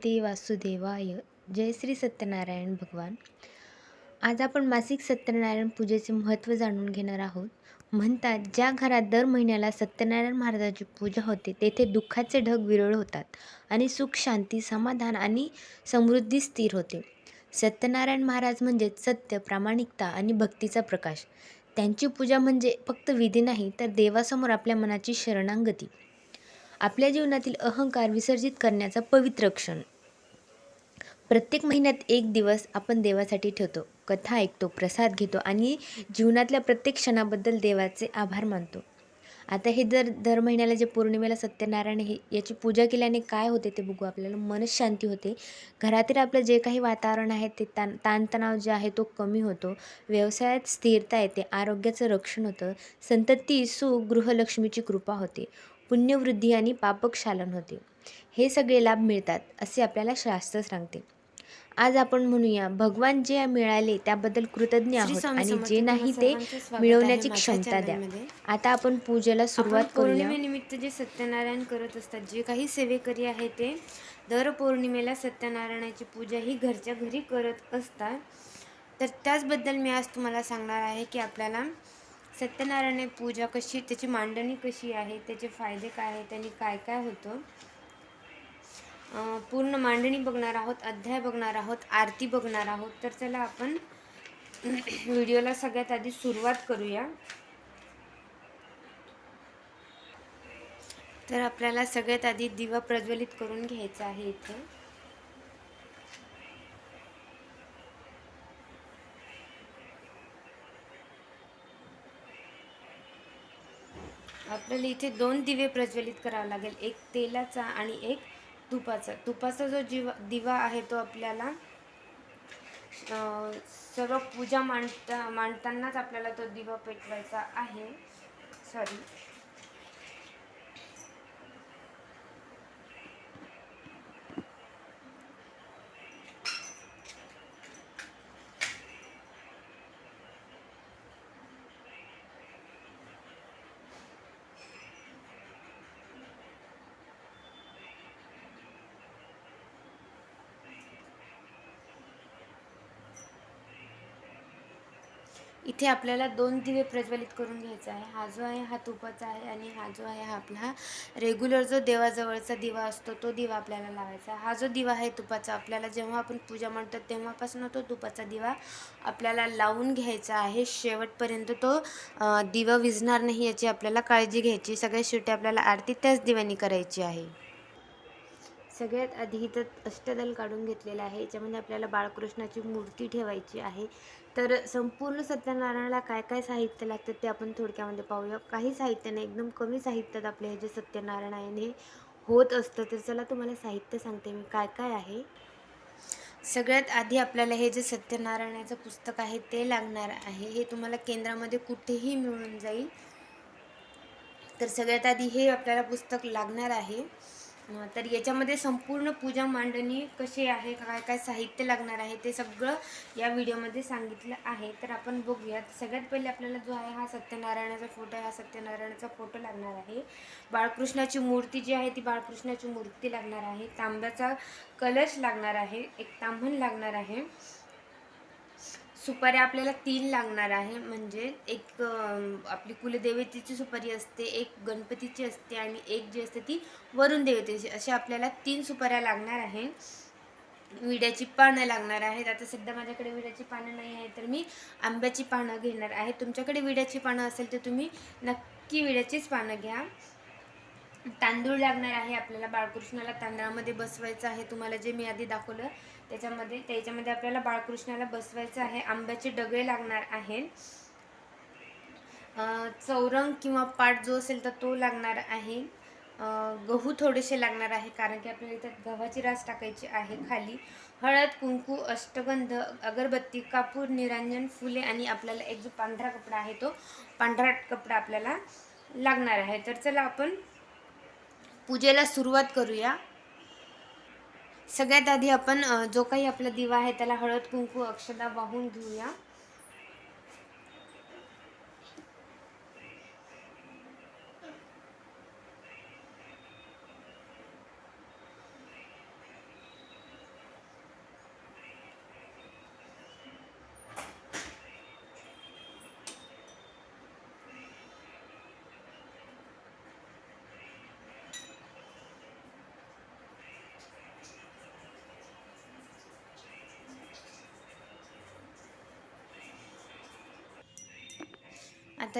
भगवते वासुदेवाय. जय श्री सत्यनारायण भगवान. आज आपण मासिक सत्यनारायण पूजेचे महत्त्व जाणून घेणार आहोत. म्हणतात ज्या घरात दर महिन्याला सत्यनारायण महाराजाची पूजा होते तेथे दुःखाचे ढग विरळ होतात आणि सुख शांती समाधान आणि समृद्धी स्थिर होते. सत्यनारायण महाराज म्हणजेच सत्य प्रामाणिकता आणि भक्तीचा प्रकाश. त्यांची पूजा म्हणजे फक्त विधी नाही तर देवासमोर आपल्या मनाची शरणांगती. आपल्या जीवनातील अहंकार विसर्जित करण्याचा पवित्र क्षण. प्रत्येक महिन्यात एक दिवस आपण देवासाठी ठेवतो कथा ऐकतो प्रसाद घेतो आणि जीवनातल्या प्रत्येक क्षणाबद्दल देवाचे आभार मानतो. आता हे जर दर महिन्याला जे पौर्णिमेला सत्यनारायण हे याची पूजा केल्याने काय होते ते बघू आपल्याला. मनशांती शांती होते. घरातील आपलं जे काही वातावरण आहे ते ताण ताणतणाव जे आहे तो कमी होतो. व्यवसायात स्थिरता येते आरोग्याचं रक्षण होतं. संतती सुख गृहलक्ष्मीची कृपा होते. पुण्यवृद्धी आणि पापक्षालन होते. हे सगळे लाभ मिळतात असे आपल्याला शास्त्र सांगते. आज आपण म्हणूया भगवान जे मिळाले त्याबद्दल कृतज्ञ आहोत आणि जे नाही ते मिळवण्याची क्षमता द्या. आता आपण पूजेला सुरुवात पौर्णिमेनिमित्त जे सत्यनारायण करत असतात जे काही सेवेकरी आहे ते दर पौर्णिमेला सत्यनारायणाची पूजा ही घरच्या घरी करत असतात. तर त्याचबद्दल मी आज तुम्हाला सांगणार आहे की आपल्याला सत्यनारायण पूजा कशी त्याची मांडणी कशी आहे त्याचे फायदे काय आहेत त्यांनी काय काय होतं? पूर्ण मांडणी बघणार आहोत अध्याय बघणार आहोत आरती बघणार आहोत. तर चला आपण व्हिडिओला सगळ्यात आधी सुरुवात करूया. तर आपल्याला सगळ्यात आधी दिवा प्रज्वलित करून घ्यायचा आहे इथे. आपल्याला इथे दोन दिवे प्रज्वलित करावा लागेल. एक तेलाचा आणि एक तुपाचा. तुपाचा जो जीवा दिवा आहे तो आपल्याला सर्व पूजा मांडता मांडतानाच आपल्याला तो दिवा पेटवायचा आहे. सॉरी इथे आपल्याला दोन दिवे प्रज्वलित करून घ्यायचा आहे. हा जो आहे हा तुपाचा आहे आणि हा जो आहे हा आपला रेग्युलर जो देवाजवळचा दिवा असतो तो दिवा आपल्याला लावायचा हा जो दिवा आहे तुपाचा आपल्याला जेव्हा आपण पूजा म्हणतो तेव्हापासून तो तुपाचा दिवा आपल्याला लावून घ्यायचा आहे. शेवटपर्यंत तो दिवा विझणार नाही याची आपल्याला काळजी घ्यायची. सगळ्यात शेवटी आपल्याला आरती त्याच दिव्याने करायची आहे. सगळ्यात आधी इथं अष्टदल काढून घेतलेलं आहे. याच्यामध्ये आपल्याला बाळकृष्णाची मूर्ती ठेवायची आहे. तर संपूर्ण सत्यनारायणाला काय काय साहित्य लागतं ते आपण थोडक्यामध्ये पाहूया. काही साहित्य नाही एकदम कमी साहित्यात आपले हे जे सत्यनारायण हे होत असतं. तर चला तुम्हाला साहित्य सांगते मी काय काय आहे. सगळ्यात आधी आपल्याला हे जे सत्यनारायणाचं पुस्तक आहे ते लागणार आहे. हे तुम्हाला केंद्रामध्ये कुठेही मिळून जाईल. तर सगळ्यात आधी हे आपल्याला पुस्तक लागणार आहे. तर याच्यामध्ये संपूर्ण पूजा मांडणी कशी आहे काय काय साहित्य लागणार आहे ते सगळं या व्हिडिओमध्ये सांगितलं आहे. तर आपण बघूयात. सगळ्यात पहिले आपल्याला जो आहे हा सत्यनारायणाचा फोटो आहे. हा सत्यनारायणाचा फोटो लागणार आहे. बाळकृष्णाची मूर्ती जी आहे ती बाळकृष्णाची मूर्ती लागणार आहे. तांब्याचा कलश लागणार आहे. एक तांबण लागणार आहे. सुपारी आपल्याला तीन लागणार आहे. म्हणजे एक आपली कुलदेवतेची सुपारी असते एक गणपतीची असते आणि एक जी असते ती वरुण देवतेची. अशा आपल्याला तीन सुपाऱ्या लागणार आहे. विड्याची पानं लागणार आहेत. आता सध्या माझ्याकडे विड्याची पानं नाही आहे तर मी आंब्याची पानं घेणार आहे. तुमच्याकडे विड्याची पानं असेल तर तुम्ही नक्की विड्याचीच पानं घ्या. तांदूळ लागणार आहे आपल्याला बाळकृष्णाला. तांदळामध्ये बसवायचं आहे. तुम्हाला जे मी आधी दाखवलं त्याच्यामध्ये त्याच्यामध्ये आपल्याला बाळकृष्णाला बसवायचं आहे. आंब्याचे डगळे लागणार आहेत. चौरंग किंवा पाट जो असेल तर तो लागणार आहे. गहू थोडेसे लागणार आहे कारण की आपल्याला इथं गव्हाची रास टाकायची आहे खाली. हळद कुंकू अष्टगंध अगरबत्ती कापूर निरांजन फुले आणि आपल्याला एक जो पांढरा कपडा आहे तो पांढरा कपडा आपल्याला लागणार आहे. तर चला आपण पूजेला सुरुवात करूया. सगळ्यात आधी आपण जो काही आपला दिवा आहे त्याला हळद कुंकू अक्षदा वाहून घेऊया.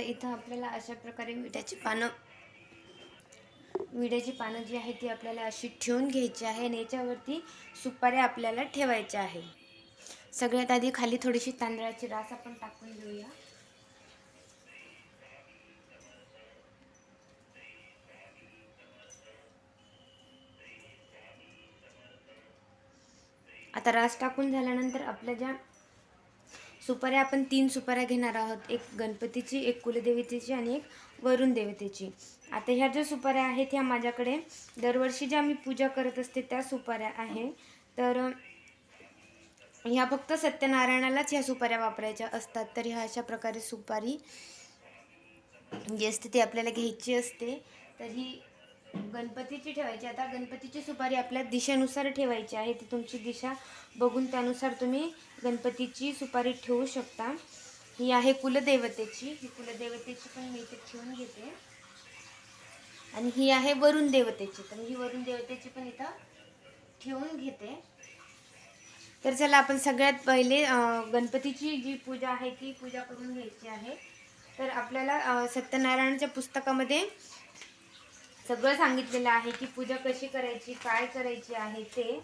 तर इथं आपल्याला अशा प्रकारे विड्याची पानं विड्याची पानं जी आहे ती आपल्याला अशी ठेवून घ्यायची आहे आणि याच्यावरती सुपाऱ्या आपल्याला ठेवायच्या आहे. सगळ्यात आधी खाली थोडीशी तांदळाची रास आपण टाकून घेऊया आता रास टाकून झाल्यानंतर आपल्या ज्या सुपाऱ्या आपण तीन सुपाऱ्या घेणार आहोत. एक गणपतीची एक कुलदेवतेची आणि एक वरुण देवतेची. आता ह्या ज्या सुपाऱ्या आहेत ह्या माझ्याकडे. दरवर्षी ज्या मी पूजा करत असते त्या सुपाऱ्या आहे. तर ह्या फक्त सत्यनारायणालाच ह्या सुपाऱ्या वापरायच्या असतात. तर ह्या अशा प्रकारे सुपारी जी असते ती आपल्याला घ्यायची असते. तर ही गणपतीची ठेवायची. आता गणपतीची सुपारी आपल्या दिशेनुसार ठेवायची आहे. ती तुमची दिशा बघून त्यानुसार तुम्ही गणपतीची सुपारी ठेवू शकता. ही आहे कुलदेवतेची. ही कुलदेवतेची पण मी इथे ठेवून घेते. आणि ही आहे वरुण देवतेची. तर ही वरुण देवतेची पण इथं ठेवून घेते. तर चला आपण सगळ्यात पहिले गणपतीची जी पूजा आहे ती पूजा करून घ्यायची आहे. तर आपल्याला सत्यनारायणच्या सत्यनारायणाच्या पुस्तकामध्ये सगळं सांगितलेलं आहे की पूजा कशी करायची काय करायची आहे ते.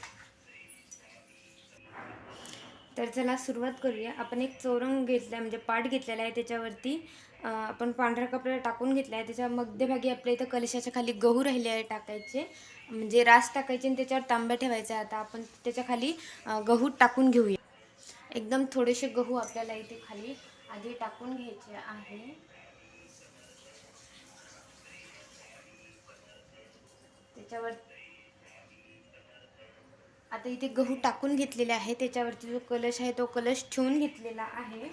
तर चला सुरुवात करूया. आपण एक चौरंग घेतला म्हणजे पाट घेतलेला आहे त्याच्यावरती. आपण पांढरा कपडा टाकून घेतला आहे त्याच्या मध्यभागी आपल्या इथं कलशाच्या खाली गहू राहिले आहे टाकायचे. म्हणजे रास टाकायचे आणि त्याच्यावर तांब्या ठेवायचा. आता आपण त्याच्याखाली गहू टाकून घेऊया. एकदम थोडेसे गहू आपल्याला इथे खाली आधी टाकून घ्यायचे आहे. त्याच्यावर आता इथे गहू टाकून घेतलेले आहे. त्याच्यावरती जो कलश आहे तो कलश ठेवून घेतलेला आहे.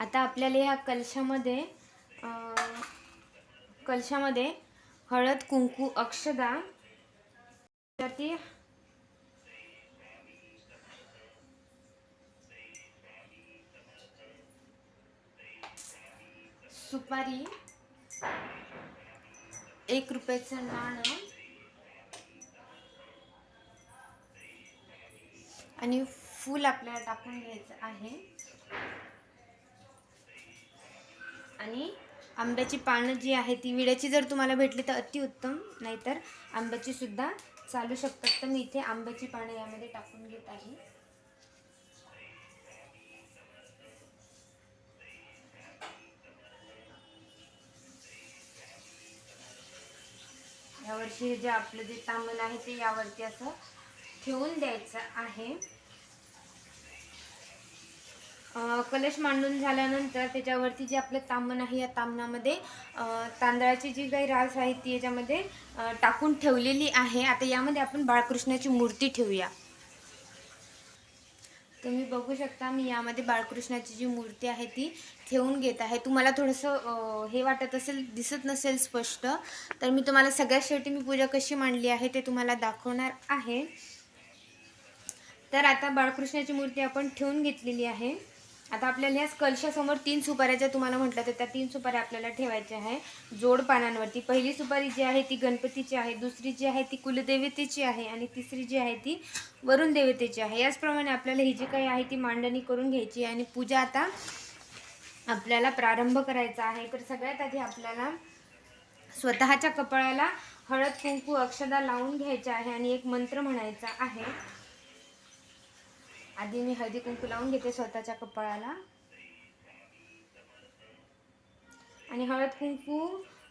आता आपल्याला ह्या कलशामध्ये कलशामध्ये हळद कुंकू अक्षदा ती सुपारी एक रुपयाचं नाणं आणि फूल आपल्याला टाकून घ्यायचं आहे. आणि आंब्याची पानं जी आहे ती विड्याची जर तुम्हाला भेटली तर अतिउत्तम नाहीतर आंब्याची सुद्धा चालू शकतात. तर मी इथे आंब्याची पानं यामध्ये टाकून घेत आहे. यावर्षी जे आपलं जे तांबण आहे ते यावरती असं ठेवून द्यायचं आहे. कलश मांडून झाल्यानंतर त्याच्यावरती जे आपलं तांबण आहे या तांबणामध्ये तांदळाची जी काही रास आहे ती याच्यामध्ये टाकून ठेवलेली आहे. आता यामध्ये आपण बाळकृष्णाची मूर्ती ठेवूया. तुम्ही बघू शकता मी यामध्ये बाळकृष्णाची जी मूर्ती आहे ती ठेवून घेत आहे. तुम्हाला थोडंसं हे वाटत असेल दिसत नसेल स्पष्ट तर मी तुम्हाला सगळ्यात शेवटी मी पूजा कशी मांडली आहे ते तुम्हाला दाखवणार आहे. तर आता बाळकृष्णाची मूर्ती आपण ठेवून घेतलेली आहे. आता आपल्याला ह्या कलशासमोर तीन सुपाऱ्या ज्या तुम्हाला म्हटलं तर त्या तीन सुपाऱ्या आपल्याला ठेवायच्या आहे. जोड पानांवरती. पहिली सुपारी जी आहे ती गणपतीची आहे. दुसरी जी आहे ती कुलदेवतेची आहे. आणि तिसरी जी आहे ती वरुण देवतेची आहे. याचप्रमाणे आपल्याला ही जी काही आहे ती मांडणी करून घ्यायची आहे. आणि पूजा आता आपल्याला प्रारंभ करायचा आहे. तर सगळ्यात आधी आपल्याला स्वतःच्या कपाळाला हळद कुंकू अक्षदा लावून घ्यायच्या आहे. आणि एक मंत्र म्हणायचा आहे. आधी मी हळदी कुंकू लावून घेते स्वतःच्या कपाळाला. आणि हळद कुंकू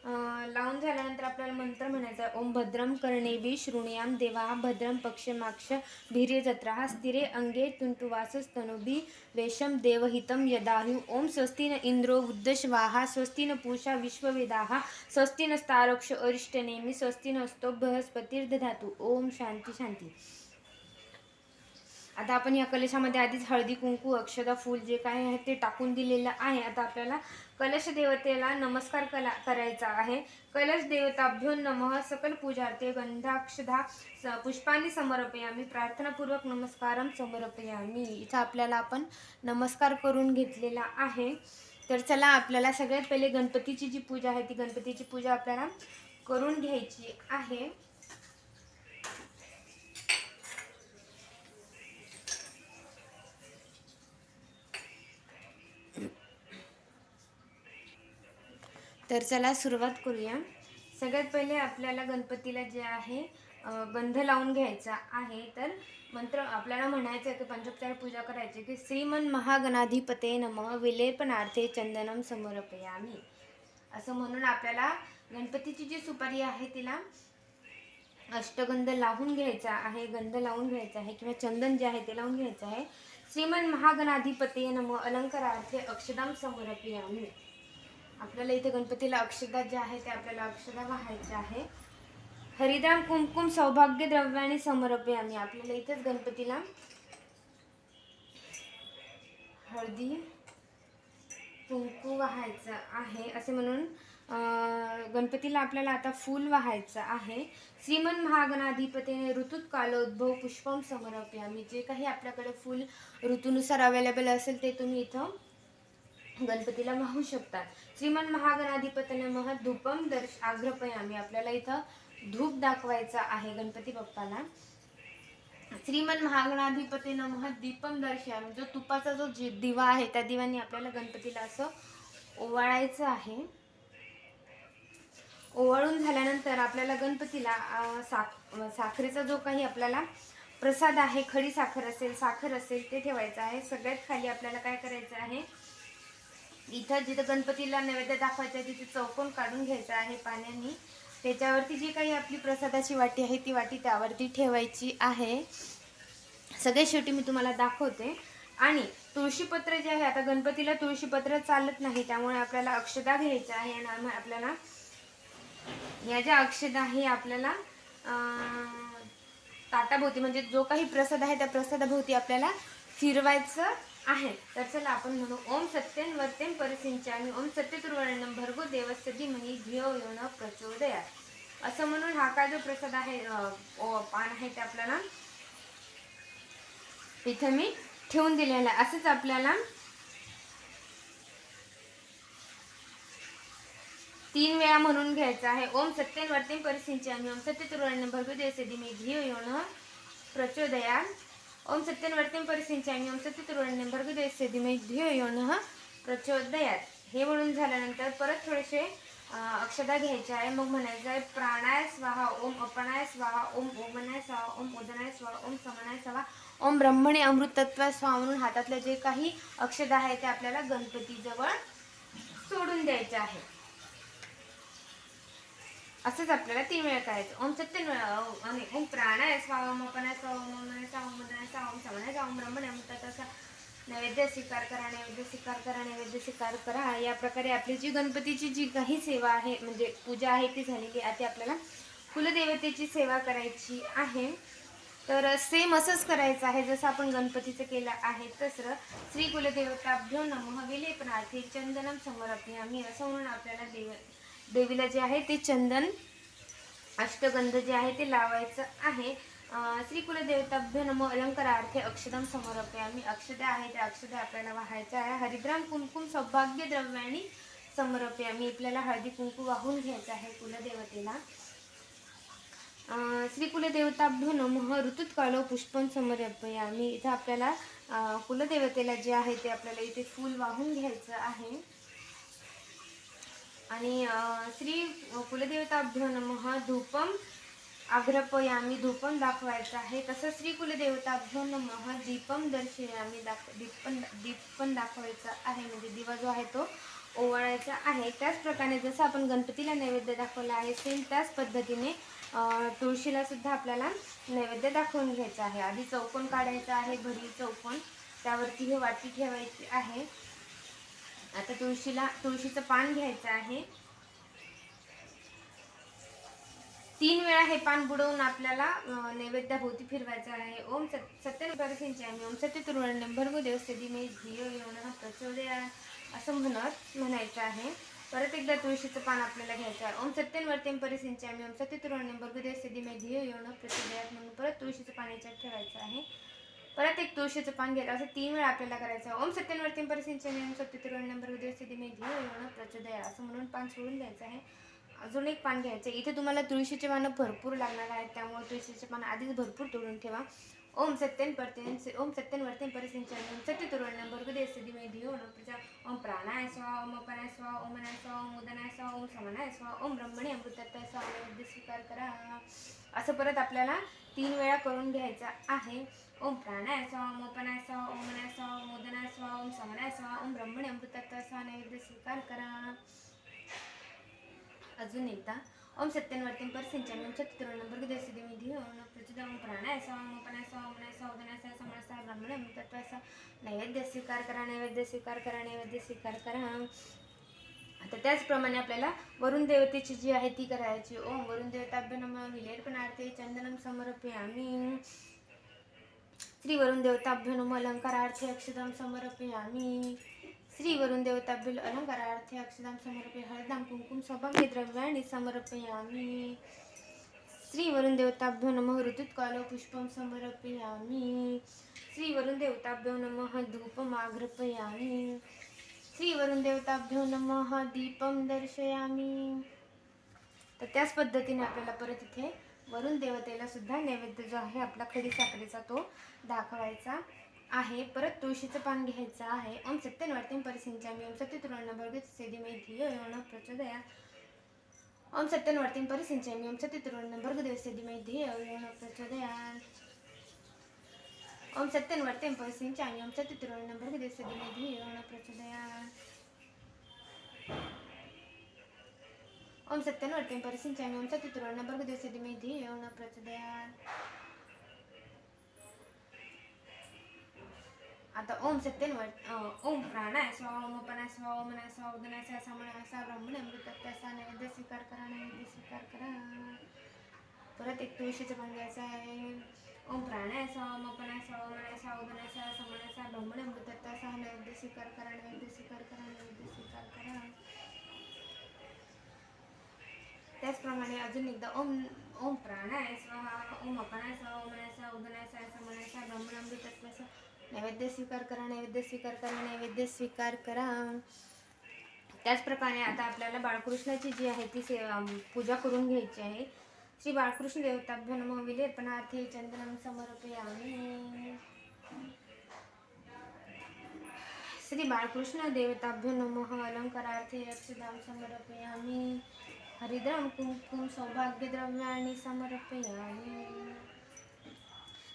लावून झाल्यानंतर आपल्याला मंत्र म्हणायचा ओम भद्रम कर्णेबी शृणुयाम देवा भद्रम पक्षमाक्ष भिर्य जत्रा स्थिरे अंगे तुंटुवासस्तनुबी वेशम देवहितं यदाहु ओम स्वस्ती न इंद्रो वृद्धश्वाहा स्वस्ती न पूषा विश्ववेदाः अरिष्ट नेहमी अरिष्टनेमि स्वस्ति नस्तो बृहस्पतिर्दधातु ओम शांती शांती। आता आपण या कलशामध्ये आधीच हळदी कुंकू अक्षदा फूल जे काय आहे ते टाकून दिलेलं आहे. आता आपल्याला कलश देवतेला नमस्कार कला करायचा आहे. कलश देवताभ्यो नमः सकल पूजार्थे गंधाक्षधा स- पुष्पांनी समर्पयामी. प्रार्थनापूर्वक नमस्कारम समर्पयामी. इथं आपल्याला आपण नमस्कार करून घेतलेला आहे. तर चला आपल्याला सगळ्यात पहिले गणपतीची जी पूजा आहे ती गणपतीची पूजा आपल्याला करून घ्यायची आहे. तर चला सुरुवात करूया. सगळ्यात पहिले आपल्याला गणपतीला जे आहे गंध लावून घ्यायचा आहे. तर मंत्र आपल्याला म्हणायचं आहे की पंचोपचार पूजा करायची की श्रीमन महागणाधिपते नम विलेपनार्थे चंदनम समर्पयामी. असं म्हणून आपल्याला गणपतीची जी सुपारी आहे तिला अष्टगंध लावून घ्यायचा आहे गंध लावून घ्यायचा आहे किंवा चंदन जे आहे ते लावून घ्यायचं आहे. श्रीमन महागणाधिपते नम अलंकारार्थे अक्षदाम समर्पयामी. आपल्याला इथे गणपतीला अक्षदा जे आहे ते आपल्याला अक्षदा वाहायच्या आहे. हरिदाम कुमकुम सौभाग्य द्रव्याने समर्पयामी आपल्याला इथेच गणपतीला हळदी कुंकू वाहायचं आहे असे म्हणून गणपतीला आपल्याला आता फूल वाहायचं आहे. श्रीमन महागणाधिपतीने ऋतूत कालोद्भव पुष्पम समर्पयामी जे काही आपल्याकडे फूल ऋतूनुसार अवेलेबल असेल ते तुम्ही इथं गणपतीला वाहू शकतात. श्रीमान महागणाधिपतीने मह धूपम दर्श आग्रपयामी आपल्याला इथं धूप दाखवायचा आहे गणपती बाप्पाला. श्रीमन महागणाधिपती नमः दीपम दर्शयामी. जो तुपाचा जो जी- दिवा आहे त्या दिव्याने आपल्याला गणपतीला असं ओवाळायचं आहे. ओवाळून झाल्यानंतर आपल्याला गणपतीला साख साखरेचा जो काही आपल्याला प्रसाद आहे खडी साखर असेल साखर असेल ते ठेवायचं आहे. सगळ्यात खाली आपल्याला काय करायचं आहे? इथं जिथं गणपतीला नैवेद्य दाखवायचा आहे तिथे चौकोन काढून घ्यायचा आहे पाण्याने. त्याच्यावरती जी काही आपली प्रसादाची वाटी आहे ती वाटी त्यावरती ठेवायची आहे. सगळ्या शेवटी मी तुम्हाला दाखवते. आणि तुळशीपत्र जे आहे आता गणपतीला तुळशीपत्र चालत नाही त्यामुळे आपल्याला अक्षदा घ्यायचं आहे. आणि आपल्याला या ज्या अक्षदा आहे आपल्याला ताटाभोवती म्हणजे जो काही प्रसाद आहे त्या प्रसादाभोवती आपल्याला फिरवायचं आहे. तर चला आपण म्हणू ओम सत्यन वर्तेन परिसिंचामी ओम सत्यतुर्वर्णम भरगो देवस्य धीमहि धियो येऊन प्रचोदया असं म्हणून हा काय जो प्रसाद आहे पान आहे ते आपल्याला इथे मी ठेवून दिलेला आहे. असंच आपल्याला तीन वेळा म्हणून घ्यायचं आहे. ओम सत्यन वर्तेन परिसिंचामी ओम सत्यतुर्वर्णम भरगो देवस्य धीमहि धियो येऊन प्रचोदया ओम सत्यन वर्तेन परिसिंचामी ओम सत्य भर्गो देवस्य धीमहि धियो यो न प्रचोदयात्. हे म्हणून झाल्यानंतर परत थोडेसे अक्षदा अक्षता घ्यायचे आहे मग म्हणायचं आहे प्राणाय स्वाहा ओम अपनाय स्वाहा ओम ओमनाय स्वाहा ओम उदनाय स्वाहा ओम समनाय स्वाहा ओम ब्रह्मणे अमृतत्व स्वाहा म्हणून हातातले जे काही अक्षता आहे ते आपल्याला गणपतीजवळ सोडून द्यायचे आहे. असंच आपल्याला तीन वेळा करायचं. ओम सत्य आणि ओम प्राणाय स्वाम ओम अपनाय स्वाहा ओमनाय स्वाहा ओम ओदनाय स्वाहा ओम समनाय नैवेद्य स्वीकार करा नैवेद्य स्वीकार करा नैवेद्य स्वीकार करा. या प्रकारे आपली जी गणपतीची जी काही सेवा आहे म्हणजे पूजा आहे ती झालेली आहे आपल्याला कुलदेवतेची सेवा करायची आहे. तर सेम असंच करायचं आहे जसं आपण गणपतीचं केलं आहे तसं श्री कुलदेवताभ्यो नमः. विलेपनार्थी चंदनम समर्पयामी असं म्हणून आपल्याला देव देवीला जे आहे ते चंदन अष्टगंध जे आहे ते लावायचं आहे. श्री कुलदेवताभ्य नमो अलंकारार्थे अक्षदम समर्पयामी. अक्षदा आहे त्या अक्षदा आपल्याला वाहायचं आहे. हरिद्राम कुंकुम सौभाग्य द्रव्याणी समर्पयामी. आपल्याला हळदी कुंकू वाहून घ्यायचं आहे कुलदेवतेला. श्री कुलदेवताभ्य नमः. पुष्पन पुष्पम समर्पयामी. इथं आपल्याला कुलदेवतेला जे आहे ते आपल्याला इथे फूल वाहून घ्यायचं आहे. आणि श्री कुलदेवताभ्यो नमः धूपम आग्रपयामी धूपम दाखवायचं आहे. तसं श्री कुलदेवताभ्यो नमः दीपम दर्शयामी दाख दीप पण दीप पण दाखवायचा आहे. म्हणजे दिवा जो आहे तो ओवाळायचा आहे. त्याचप्रकारे जसं आपण गणपतीला नैवेद्य दाखवला आहे सेम त्याच पद्धतीने तुळशीला सुद्धा आपल्याला नैवेद्य दाखवून घ्यायचा आहे. आधी चौकोन काढायचा आहे भरी चौकोन. त्यावरती हे वाटी ठेवायची आहे. आता तुळशीला तुळशीचं पान घ्यायचं आहे. तीन वेळा हे पान बुडवून आपल्याला नैवेद्याभोवती फिरवायचं आहे. ओम सत सत्यपरसिंचामी ओम सत्यतुर्वर्णम भर्गो देवस्थिती मी धियो येऊन प्रचोदया असं म्हणत म्हणायचं आहे. परत एकदा तुळशीचं पान आपल्याला घ्यायचं आहे. ओम सत्यनवर्तीम वर्तेम परिसिंचामी ओम सत्यतुर्वर्णम भर्गो देवस्थिती मे धियो येऊन प्रचोदयात म्हणून परत तुळशीचं पान याच्यात ठेवायचं आहे. परत एक तुळशीचं पान घ्यायचं असं तीन वेळा आपल्याला करायचं. ओम सत्यन परिसिंचन परिसिंचामी सत्य सत्यतुर्वर्णम नंबर देवस्थिती मे धियो योन प्रचोदया असं म्हणून पान सोडून द्यायचं आहे. अजून एक पान घ्यायचं इथे तुम्हाला तुळशीचे पानं भरपूर लागणार आहेत. त्यामुळे तुळशीचे पानं आधीच भरपूर तोडून ठेवा. ओम सत्यन परतेन ओम सत्यन वर्तेन परिसिंचन ओम सत्य तुरवण्णम भर्गदे सिद्धिमे धियो न प्रजा ओम प्राणाय स्वा ओम अपनाय स्वा ओम मनाय स्वा ओम उदनाय स्वा ओम समनाय स्वा ओम ब्रह्मणे अमृतत्वाय स्वा नैवेद्य स्वीकार करा असं परत आपल्याला तीन वेळा करून घ्यायचा आहे ओम प्राणाय स्वा ओम अपनाय स्वा ओम मनाय स्वा ओम उदनाय स्वा ओम समनाय स्वा ओम ब्रह्मणे अमृतत्वाय स्वा नैवेद्य स्वीकार करा अजून एकदा ओम सत्यनवर्तीन परसिंचन ओम सत्यतिरुवण्णम भर्गदेश देवी ओम प्रचुदा ओम प्राणाय स्वा ओम अपनाय स्वा ओम मनाय स्वा नैवेद्य स्वीकार करा नैवेद्य स्वीकार करा नैवेद्य स्वीकार करा आता त्याचप्रमाणे आपल्याला वरुण देवतेची जी आहे ती करायची ओम वरुण देवताभ्य नम विलेर्पणार्थे चंदनम समर्पयामी श्री वरुण देवताभ्यो नम अलंकारार्थे अक्षतां समर्पयामी श्री वरुण देवताभ्यो अलंकारार्थे अक्षदाम समर्पय हळदाम कुंकुम सौभाग्य द्रव्याणी समर्पयामी. श्री वरुण देवताभ्यो नमः ऋतुत्काल पुष्पं समर्पयामी. श्री वरुण देवताभ्यो नमः धूपमाघ्रपयामी श्री वरुण देवताभ्यो नमः दीपं दर्शयामी. तर त्याच पद्धतीने आपल्याला परत इथे वरुण देवतेला सुद्धा नैवेद्य जो आहे आपला खडी साखरेचा तो दाखवायचा. आहे. परत तुळशीचं पान घ्यायचं आहे. ओम सत्यनवर्तीं परिसिंचामी ओम सत्यतुर्ण भर्गत सेदिमे मे धिय न प्रचोदया. ओम सत्यनवर्तीं परिसिंचामी ओम सत्यतुर्ण भर्गदेव सेदिमे मे धिय न प्रचोदया. ओम सत्यनवर्तीं परिसिंचामी ओम सत्यतुर्ण भर्गदेव सेदिमे मे धिय न प्रचोदया. ओम सत्यनवर्तीं परिसिंचामी ओम सत्यतुर्ण भर्गदेव सेदिमे मे धिय न प्रचोदया. आता ओम सत्यनवर ओम प्राणाय स्वा ओम अपनाय स्वाहा ओम नाय स्वाहा उदनाय स्वा समनाय ब्राह्मण अमृत अमृतत्वाचा नैवेद्य स्वीकार करा नैवेद्य स्वीकार करा. परत एक तुळशीचं पण घ्यायचं आहे. ओम प्राणाय स्वाहा ओम अपनाय स्वाहा ओम नाय स्वाहा उदनाय स्वा समनाय ब्राह्मण अमृत अमृतत्वाचा नैवेद्य स्वीकार करा नैवेद्य स्वीकार करा नैवेद्य स्वीकार करा. त्याचप्रमाणे अजून एकदा ओम ओम प्राणाय स्वाहा ओम अपनाय स्वाहा ओम नाय स्वाहा उदनाय स्वा समनाय ब्राह्मण अमृत अमृतत्वाचा नैवेद्य स्वीकार करा नैवेद्य स्वीकार करा नैवेद्य स्वीकार करा. त्याचप्रकारे आता आपल्याला बाळकृष्णाची जी आहे ती से पूजा करून घ्यायची आहे. श्री बाळकृष्ण देवताभ्य नम विलेर्पणार्थे चंदनम समर्पयामी. श्री बाळकृष्ण देवताभ्य नमः अलंकारार्थे यक्षदाम समर्पयामी. हरिद्रम कुमकुम सौभाग्यद्रव्याणी समर्पयामी.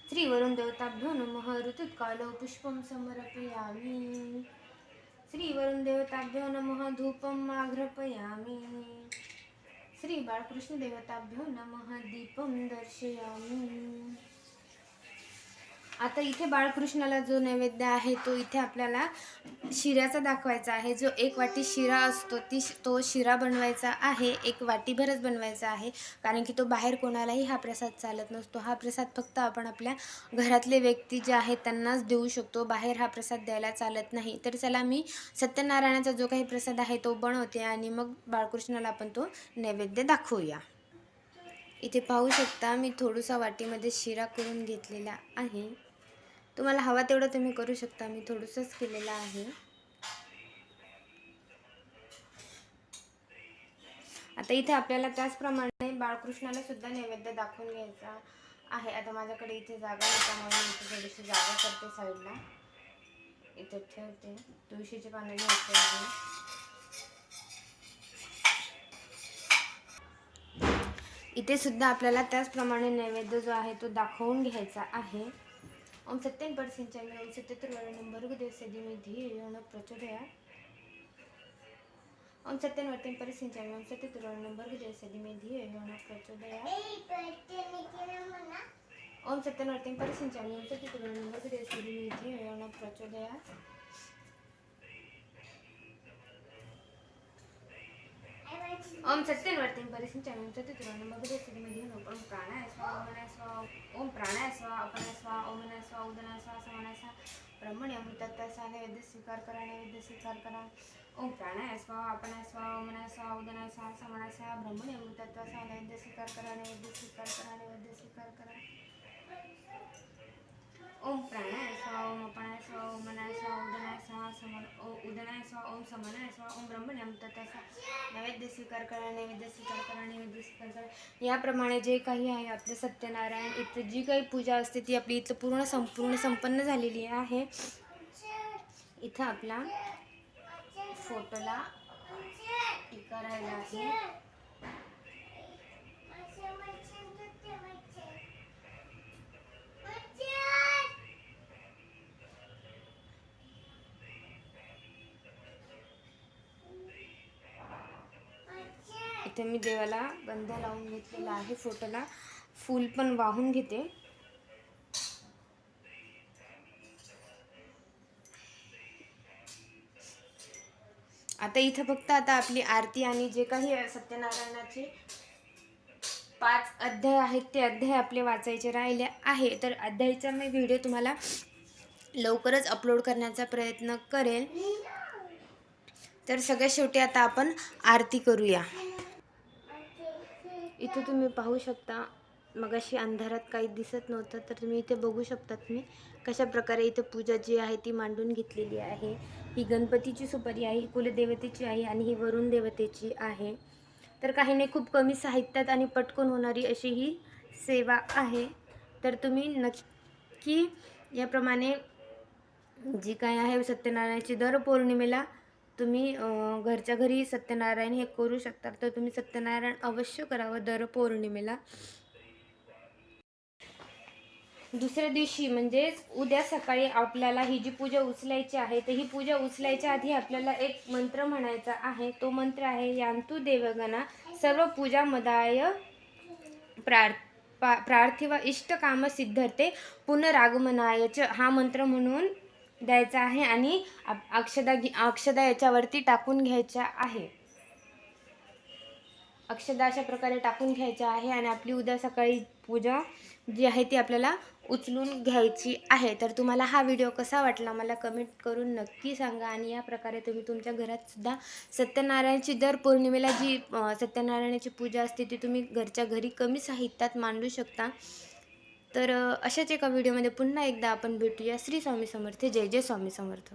श्रीवरुणदेवताभ्यो देवताभ्यो नमः ऋतुत्कालो पुष्पं समर्पयामि। श्रीवरुणदेवताभ्यो देवताभ्यो नमः धूपम् आघ्रपयामि श्री बाळकृष्ण देवताभ्यो नमः दीपं दर्शयामि। आता इथे बाळकृष्णाला जो नैवेद्य आहे तो इथे आपल्याला शिऱ्याचा दाखवायचा आहे. जो एक वाटी शिरा असतो ती तो शिरा बनवायचा आहे एक वाटीभरच बनवायचा आहे. कारण की तो बाहेर कोणालाही हा प्रसाद चालत नसतो. हा प्रसाद फक्त आपण आपल्या घरातले व्यक्ती जे आहेत त्यांनाच देऊ शकतो. बाहेर हा प्रसाद द्यायला चालत नाही. तर चला मी सत्यनारायणाचा जो काही प्रसाद आहे तो बनवते आणि मग बाळकृष्णाला आपण तो नैवेद्य दाखवूया. इथे पाहू शकता मी थोडूसा वाटीमध्ये शिरा करून घेतलेला आहे. तुम्हाला हवा तेवढं तुम्ही करू शकता. मी थोडंसंच केलेलं आहे. आता इथे आपल्याला त्याचप्रमाणे बाळकृष्णाला सुद्धा नैवेद्य दाखवून घ्यायचा आहे. आता माझ्याकडे इथे जागा नाही त्यामुळे मी इथे थोडीशी जागा करते साईडला. इथे ठेवते. तुळशीचे पानं घ्यायचे आहे इथे सुद्धा आपल्याला त्याचप्रमाणे नैवेद्य जो आहे तो दाखवून घ्यायचा आहे. ओम सत्यन परसिंचामी ओम सत्यतुर्वरणं भर्गदेव सदिमे धियो न प्रचोदया ओम सत्यन वर्तेन परिसिंचामी ओम सत्यतुर्वरणं भर्गदेव सदिमे धियो न प्रचोदया ओम सत्यन वर्तेन परिसिंचामी ओम सत्यतुर्वरणं भर्गदेव सदिमे ओम सत्यनवर्तीं परिसिंचामि ओम सत्यतिरुवण्णं भगवते ओम प्राणाय स्वा ओमनाय स्वा ओम प्राणाय स्वा अपनाय स्वा ओमनाय स्वा उदनाय स्वा समानाय स्वा ब्रह्मणे अमृतत्वाय नैवेद्य स्वीकार करा नैवेद्य स्वीकार करा. ओम प्राणाय स्वा अपनाय स्वा ओमनाय स्वा उदनाय स्वा समानाय स्वा ब्रह्मणे अमृतत्वाय नैवेद्य स्वीकार करा नैवेद्य स्वीकार करा नैवेद्य स्वीकार करा. ओम प्राणाय स्वाहा ओम अपणाय स्वाहा ओम मनाय स्वाहा उदनाय स्वाहा समन ओ उदनाय स्वाहा ओम समनाय स्वाहा ओम ब्रह्मण्यम तथा नैवेद्य स्वीकार करा नैवेद्य स्वीकार करा नैवेद्य स्वीकार करा. याप्रमाणे जे काही आहे आपले सत्यनारायण इथं जी काही पूजा असते ती आपली इथं पूर्ण संपूर्ण संपन्न झालेली आहे. इथं आपला फोटोला टीका राहिला आहे. इथे मी देवाला गंध लावून घेतलेला आहे फोटोला. फूल पण वाहून घेते. आता इथं फक्त आता आपली आरती आणि जे काही सत्यनारायणाचे पाच अध्याय आहेत ते अध्याय आपले वाचायचे राहिले आहे. तर अध्यायचा मी व्हिडिओ तुम्हाला लवकरच अपलोड करण्याचा प्रयत्न करेल तर सगळ्यात शेवटी आता आपण आरती करूया. इथे तुम्ही पाहू शकता मगाशी अंधारात काही दिसत नव्हतं तर तुम्ही इथे बघू शकतात मी कशा प्रकारे इथे पूजा जी आहे ती मांडून घेतलेली आहे. ही गणपतीची सुपारी आहे ही कुलदेवतेची आहे आणि ही वरुण देवतेची आहे. तर काही नाही खूप कमी साहित्यात आणि पटकन होणारी अशी ही सेवा आहे. तर तुम्ही नक्की याप्रमाणे जी काय आहे सत्यनारायणाची दर पौर्णिमेला तुम्ही घरच्या घरी सत्यनारायण हे करू शकता तर तुम्ही सत्यनारायण अवश्य करावं दर पौर्णिमेला. दुसऱ्या दिवशी म्हणजेच उद्या सकाळी आपल्याला ही जी पूजा उचलायची आहे तर ही पूजा उचलायच्या आधी आपल्याला एक मंत्र म्हणायचा आहे. तो मंत्र आहे यांतू देवगणा सर्व पूजा मदाय प्रार पा प्रार्थिव इष्टकाम सिद्धते पुनरागमनायच हा मंत्र म्हणून द्यायचा आहे आणि अक्षदा अक्षदा याच्यावरती टाकून घ्यायच्या आहे. अक्षदा अशा प्रकारे टाकून घ्यायच्या आहे आणि आपली उद्या सकाळी पूजा जी आहे ती आपल्याला उचलून घ्यायची आहे. तर तुम्हाला हा व्हिडिओ कसा वाटला मला कमेंट करून नक्की सांगा आणि या प्रकारे तुम्ही तुमच्या घरातसुद्धा सत्यनारायणची दर पौर्णिमेला जी सत्यनारायणाची पूजा असते ती तुम्ही घरच्या घरी कमी साहित्यात मांडू शकता. तर अशाच एका व्हिडिओमध्ये पुन्हा एकदा आपण भेटूया. श्री स्वामी समर्थ. जय जय स्वामी समर्थ.